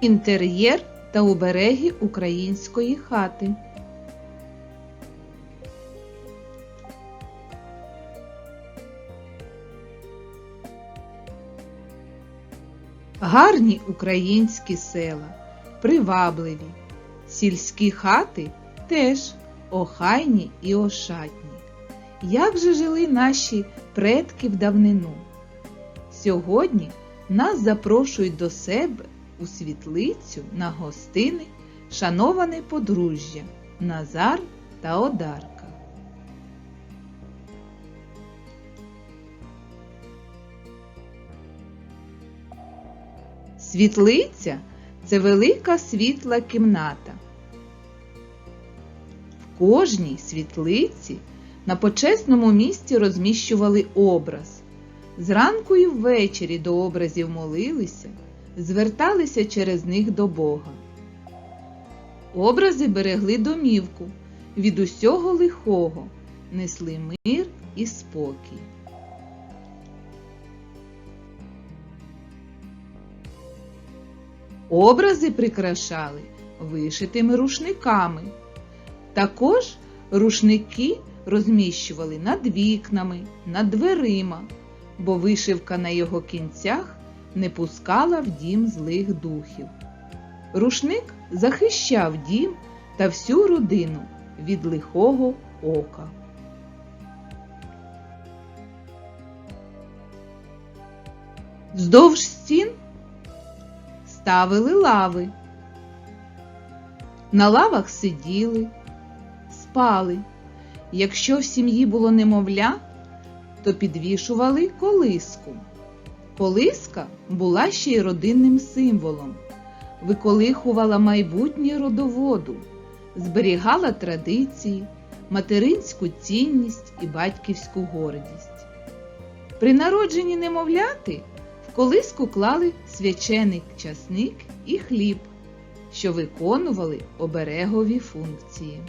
Інтер'єр та обереги української хати. Гарні українські села, привабливі, сільські хати теж охайні і ошатні. Як же жили наші предки в давнину? Сьогодні нас запрошують до себе у світлицю на гостини шановане подружжя Назар та Одарка. Світлиця це велика світла кімната. В кожній світлиці на почесному місці розміщували образ. Зранку і ввечері до образів молилися, зверталися через них до Бога. Образи берегли домівку від усього лихого, несли мир і спокій. Образи прикрашали вишитими рушниками. Також рушники розміщували над вікнами, над дверима, бо вишивка на його кінцях не пускала в дім злих духів. Рушник захищав дім та всю родину від лихого ока. Вздовж стін ставили лави. На лавах сиділи, спали. Якщо в сім'ї було немовля, то підвішували колиску. Колиска була ще й родинним символом, виколихувала майбутнє родоводу, зберігала традиції, материнську цінність і батьківську гордість. При народженні немовляти в колиску клали свячений часник і хліб, що виконували оберегові функції.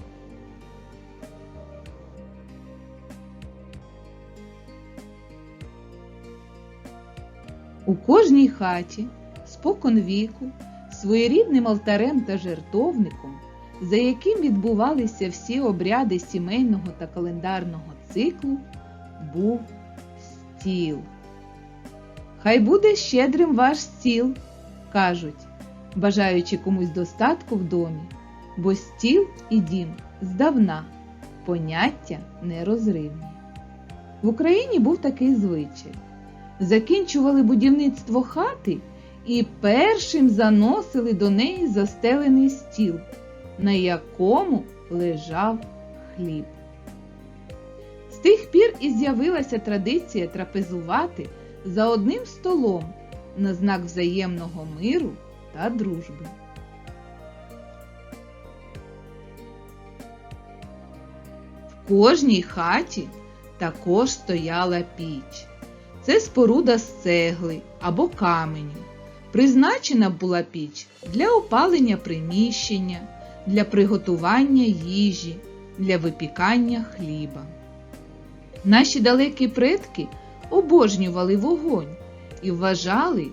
У кожній хаті, спокон віку, своєрідним алтарем та жертовником, за яким відбувалися всі обряди сімейного та календарного циклу, був стіл. Хай буде щедрим ваш стіл, кажуть, бажаючи комусь достатку в домі, бо стіл і дім здавна поняття нерозривні. В Україні був такий звичай закінчували будівництво хати і першим заносили до неї застелений стіл, на якому лежав хліб. З тих пір і з'явилася традиція трапезувати за одним столом на знак взаємного миру та дружби. В кожній хаті також стояла піч. Це споруда з цегли або каменю. Призначена була піч для опалення приміщення, для приготування їжі, для випікання хліба. Наші далекі предки обожнювали вогонь і вважали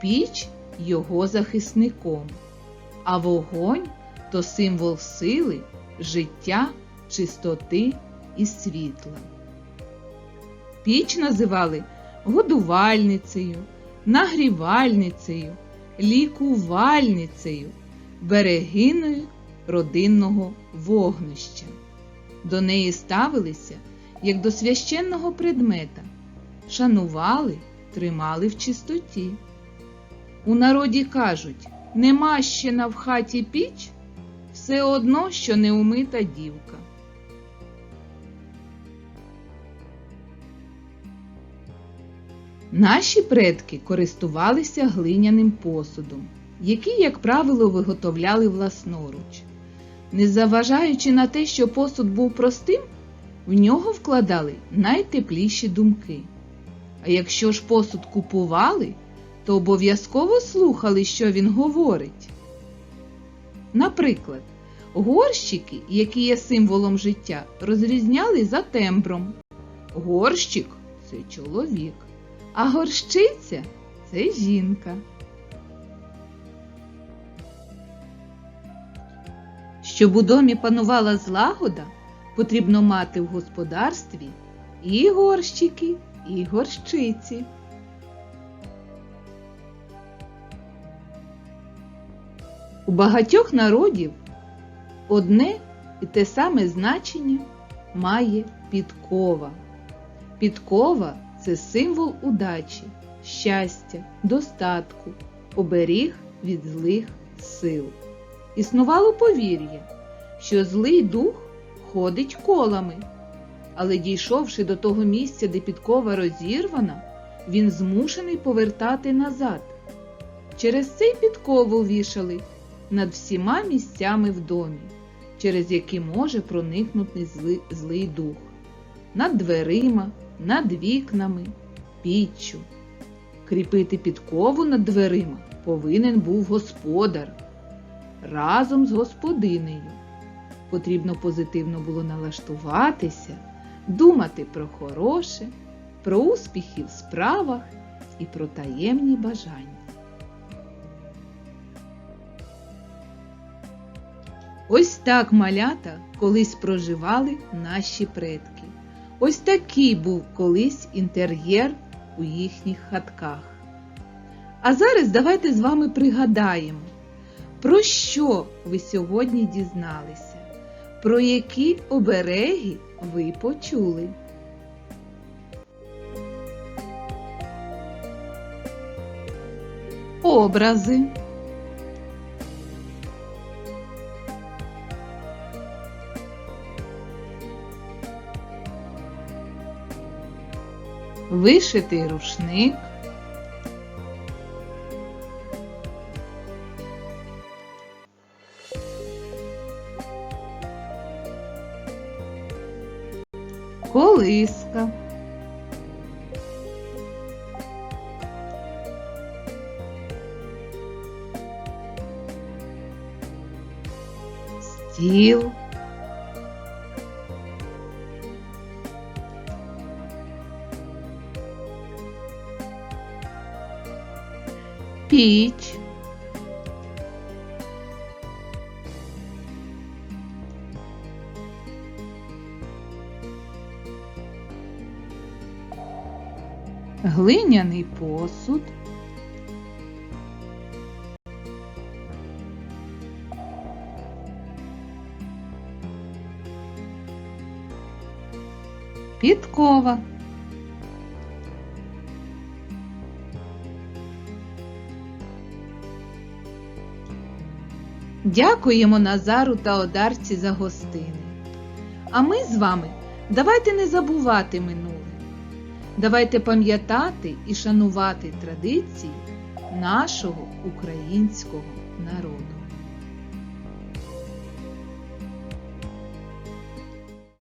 піч його захисником, а вогонь то символ сили, життя, чистоти і світла. Піч називали годувальницею, нагрівальницею, лікувальницею, берегиною родинного вогнища. До неї ставилися як до священного предмета, шанували, тримали в чистоті. У народі кажуть, нема ще на в хаті піч, все одно, що не умита дівка. Наші предки користувалися глиняним посудом, який, як правило, виготовляли власноруч. Незважаючи на те, що посуд був простим, в нього вкладали найтепліші думки. А якщо ж посуд купували, то обов'язково слухали, що він говорить. Наприклад, горщики, які є символом життя, розрізняли за тембром. Горщик це чоловік а горщиця це жінка. Щоб у домі панувала злагода, потрібно мати в господарстві і горщики, і горщиці. У багатьох народів одне і те саме значення має підкова. Підкова це символ удачі, щастя, достатку, оберіг від злих сил. Існувало повір'я, що злий дух ходить колами, але дійшовши до того місця, де підкова розірвана, він змушений повертати назад. Через цей підкову вішали над всіма місцями в домі, через які може проникнути зли- злий дух, над дверима, над вікнами, піччю. Кріпити підкову над дверима повинен був господар разом з господинею. Потрібно позитивно було налаштуватися, думати про хороше, про успіхи в справах і про таємні бажання. Ось так малята колись проживали наші предки. Ось такий був колись інтер'єр у їхніх хатках. А зараз давайте з вами пригадаємо, про що ви сьогодні дізналися, про які обереги ви почули. Образи. Вишитий рушник. Колиска. Стіл. Піч. Глиняний посуд. Підкова. Дякуємо Назару та Одарці за гостини. А ми з вами давайте не забувати минуле. Давайте пам'ятати і шанувати традиції нашого українського народу.